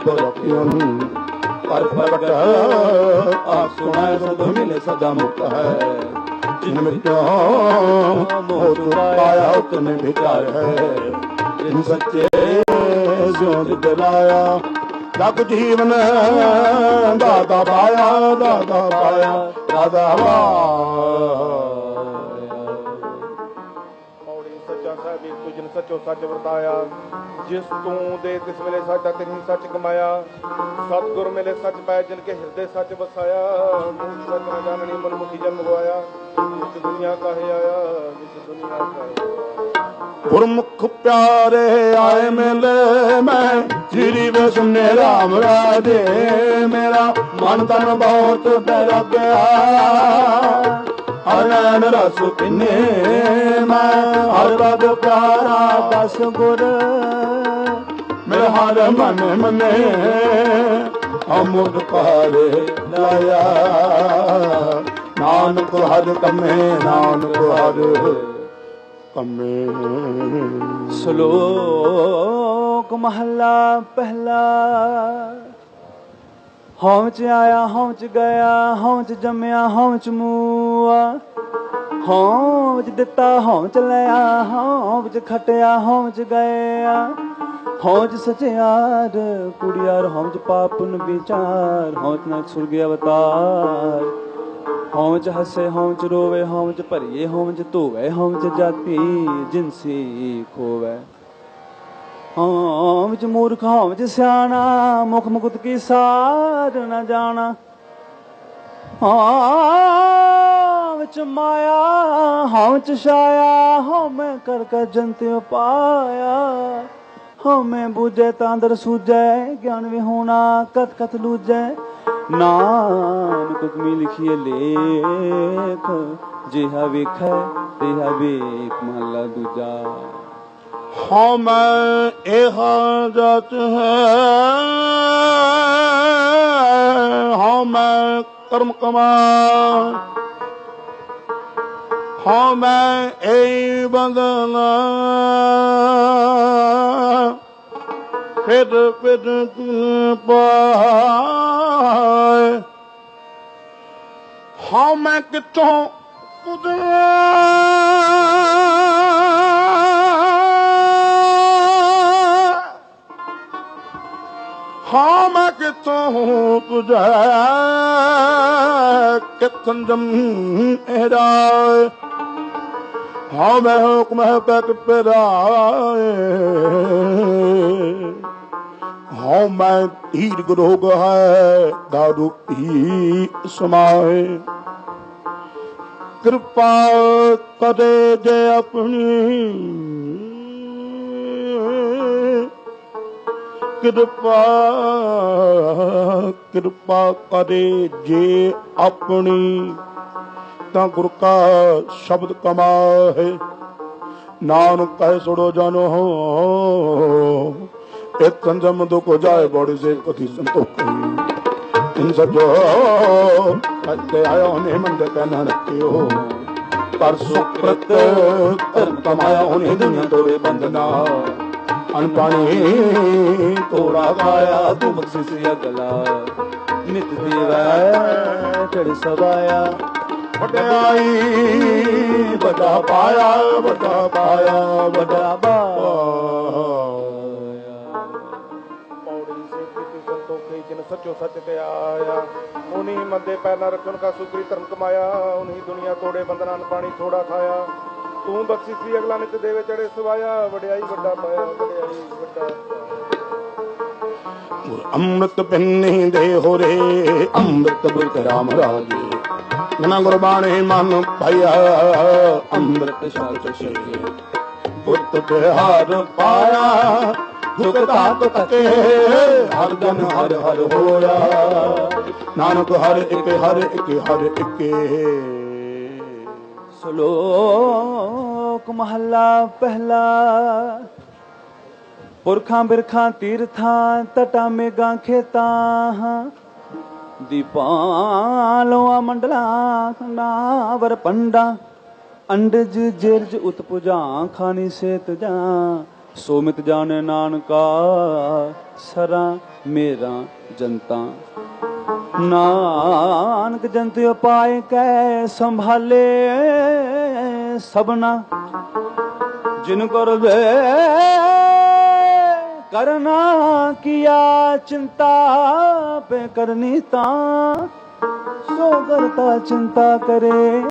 ਪ੍ਰਭ ਰਖਿਓ ਪਰ ਪ੍ਰਗਟ ਆਪ ਸੁਣਾਏ ਸਦ ਮਿਲੇ ਸਦਾ ਮੁਕਤ ਹੈ। ਜਿਨ ਮਿਟਿਓ ਮੋਹ ਪਾਇਆ ਉਤਨੇ ਵਿਚਾਰ ਹੈ ਜਿਨ ਸੱਚੇ ਜਿਉ ਦਿਲਾਇਆ ਲਗ ਜੀਵਨ ਦਾਤਾ ਪਾਇਆ ਦਾਤਾ ਪਾਇਆ ਦਾਤਾ ਪਾਇਆ ਸੱਚੋ ਸੱਚ ਵਰਤਾਇਆ, ਜਿਸ ਤੂੰ ਦੇ ਤਿਸ ਵੇਲੇ ਸਾਡਾ ਤੇਰੀ ਸੱਚ ਕਮਾਇਆ। ਸਤਿਗੁਰ ਮਿਲੇ ਸੱਚ ਪਾਇਆ, ਜਿਨ ਕੇ ਹਿਰਦੇ ਸੱਚ ਵਸਾਇਆ। ਮੂਲ ਨਾ ਜਾਣਨੀ ਮਨ ਮੁਖੀ ਜਨਮ ਗਵਾਇਆ ਜਿਸ ਦੁਨੀਆ ਕਾਹੇ ਆਇਆ ਜਿਸ ਦੁਨੀਆ ਕਾਹੇ ਗੁਰਮੁਖ ਪਿਆਰੇ ਆਏ ਮਿਲੇ, ਮੈਂ ਜੀਰੀ ਵੇ ਰਾਮ ਰਾਜੇ। ਮੇਰਾ ਮਨ ਤਨ ਬਹੁਤ ਬੈਰਾਗਿਆ ਹਰਨ ਰਸ ਪਿਨੇ ਮੈਂ, ਹਰ ਰਗ ਪਿਆਰਾ ਦਸ ਗੁਰ। ਮੇਰਾ ਹਰ ਮਨ ਮਨੇ ਅਮੁਦ ਪਾਰੇ ਲਾਇਆ। ਨਾਨਕ ਹਰ ਕਮੇ, ਨਾਨਕ ਹਰ ਕਮੇ। ਸ਼ਲੋਕ ਮਹੱਲਾ ਪਹਿਲਾ। ਹਉ ਚ ਆਇਆ ਹਉ ਚ ਗਿਆ ਹਉ ਚ ਜੰਮਿਆ ਹਉ ਚ ਮੂਆ। ਹਉ ਚ ਦਿੱਤਾ ਹਉ ਚ ਲਿਆ ਹਉ ਚ ਖਟਿਆ ਹਉ ਚ ਗਿਆ। ਹਉ ਚ ਸਚਿਆਰ, ਕੁੜੀਆਰ ਹਉ ਚ ਪਾਪਨ ਵਿਚਾਰ ਹਉ ਚ ਨਾ ਸੁਰਗ ਅਵਤਾਰ। ਹਉ ਚ ਹੱਸੇ ਹਉ ਚ ਰੋਵੇ ਹਉ ਚ ਭਰੀਏ ਹਉ ਚ ਧੋਵੇ ਹਉ ਚ ਜਾਤੀ, ਜਿਨਸੀ ਖੋਵੇ। ਹੋਂ ਚ ਮੂਰਖ ਹਉ ਚ ਸਿਆਣਾ, ਮੁਖ ਮੁਕਤ ਕੀ ਸਾਰ ਨ ਜਾਣਾ। ਹਉ ਚ ਮਾਇਆ ਹਉ ਚ ਛਾਇਆ ਹਉ ਮੈਂ ਕਰ ਕਰ ਜੰਤਿ ਪਾਇਆ ਹੋਂ, ਮੈਂ ਬੁਝੇ ਤਾਂ ਅੰਦਰ ਸੂਝੈ, ਗਿਆਨ ਵਿਹੂਣਾ ਕਤ ਕਤ ਲੂਝੈ। ਨਾਨਕ ਤੁਮੀ ਲਿਖੀਏ ਲੇਖ, ਜਿਹਾ ਵੇਖੈ, ਤਿਹਾ ਵੇਖ ਮਹਲਾ ਦੂਜਾ। ਹਉ ਮੈਂ ਇਹ ਜਾਤ ਹੈ। ਹਉ ਮੈਂ ਕਰਮ ਕਮਾ। ਹਉ ਮੈਂ ਇਹ ਬੰਦਨਾ ਫਿਰ ਫਿਰ ਤਿਨ ਪਾਏ। ਹਉ ਮੈਂ ਕਿੱਥੋਂ ਪੁੱਜਾ ਹਾਂ ਮੈਂ ਕਿਥੋਂ ਪੁੱਜਾ ਕਿੱਥੋਂ ਜਮ ਇਹਦਾ? ਹਾਂ, ਮੈਂ ਹੁਕਮ ਹੈ ਪੈਕ ਪਰਾਏ ਹਾਂ, ਮੈਂ ਧੀਰ ਗਰੋਗ ਹੈ, ਦਾਰੂ ਹੀ ਸਮਾਏ। ਕਿਰਪਾ ਕਰੇ ਜੇ ਆਪਣੀ ਕਿਰਪਾ ਕਿਰਪਾ ਕਰੇ ਜੇ ਆਪਣੀ। ਤਾਂ ਗੁਰ ਕਾ ਸ਼ਬਦ ਕਮਾਏ ਨਾਨਕ ਕਹਿ ਸੁਣੋ ਜਾਨੋ। ਇਹ ਕੰਜਮ ਦੁਖ ਜਾਏ, ਬੜੀ ਸੇ ਕਥੀ ਸੰਤੋਖੀ ਇਨ ਸਜੋ ਅੱਤੇ ਆਇਓ ਨੇ ਮੰਦ ਕਹਿਣਾ ਰੱਖਿਓ ਪਰ ਸੁਕ੍ਰਤ ਧਰਮ ਕਮਾਇਆ, ਉਹਨੇ ਦੁਨੀਆ ਤੋੜੇ ਬੰਦਨਾ ਅਨਪਾਣੀ ਤੋੜਾ ਗਾਇਆ ਤੂੰ ਬਖਸ਼ਿਸ਼ ਅਗਲਾ ਨਿਤ ਦੇਵੈ ਚੜ ਸਵਾਇਆ। ਵਡਿਆਈ ਵੱਡਾ ਪਾਇਆ ਵੱਡਾ ਪਾਇਆ, ਵੱਡਾ ਪੌੜੀ ਸੇ ਕੀਤੀ ਸੰਤੋਖੀ ਜਿਨ ਸੱਚੋ ਸੱਚ ਤੇ ਆਇਆ। ਉਨੀ ਮੰਦੇ ਪੈਨਾ ਰੱਖਣ ਕਾ ਸੁਕਰੀ ਧਰਮ ਕਮਾਇਆ। ਉਨੀ ਦੁਨੀਆ ਤੋੜੇ ਬੰਦਨਾਨ ਪਾਣੀ ਥੋੜਾ ਖਾਇਆ। ਤੂੰ ਬਖਸ਼ੀ ਸੀ ਅਗਲਾ ਨਿਤ ਦੇਵੇ ਚੜੇ ਸਵਾਇਆ, ਵਡਿਆਈ ਵੱਡਾ ਪਾਇਆ, ਵਡਿਆਈ ਵੱਡਾ ਗੁਰ ਅੰਮ੍ਰਿਤ ਪਿੰਨੀ ਦੇ ਹੋਰੇ ਅੰਮ੍ਰਿਤ ਬੁਲਕ ਰਾਮ ਰਾਜੇ। ਨਨਾ ਗੁਰਬਾਣੀ ਮਨ ਭਇਆ ਅੰਮ੍ਰਿਤ ਸ਼ਬਦ ਛਕੇ। ਬੁੱਤ ਬਿਹਾਰ ਪਾਇਆ ਦੁਖ ਤਾਤ ਤਕੇ ਹਰ ਜਨ ਹਰ ਹਰ ਹੋਇਆ। ਨਾਨਕ ਹਰ ਇੱਕ ਹਰ ਇੱਕ ਹਰ ਇੱਕ। ਸ਼ਲੋਕ ਮਹੱਲਾ ਪਹਿਲਾ। ਪੁਰਖਾਂ ਬਿਰਖਾਂ ਤੀਰਥਾਂ, ਤਟਾਂ ਮੇਗਾਂ ਖੇਤਾਂ, ਦੀਪਾਂ ਲੋਆ ਮੰਡਲਾਂ, ਨਾਵਰ ਪੰਡਾਂ, ਅੰਡਜ ਜਿਰਜ ਉਤਪੁਜਾਂ, ਖਾਨੀ ਸੇਤ ਜਾਂ ਸੋ ਮਿਤ ਜਾਣੇ ਨਾਨਕਾ, ਸਰਾ ਮੇਰਾ ਜਨਤਾ। ਨਾਨਕ ਜੰਤ ਉਪਾਏ ਕੈ ਸੰਭਾਲੇ ਸਭਨਾ, ਜਿਨ ਕਰ ਕਰਨਾ ਕੀਆ ਚਿੰਤਾ ਪੇ ਕਰਨੀ ਤਾਂ, ਸੋ ਕਰਤਾ ਚਿੰਤਾ ਕਰੇ।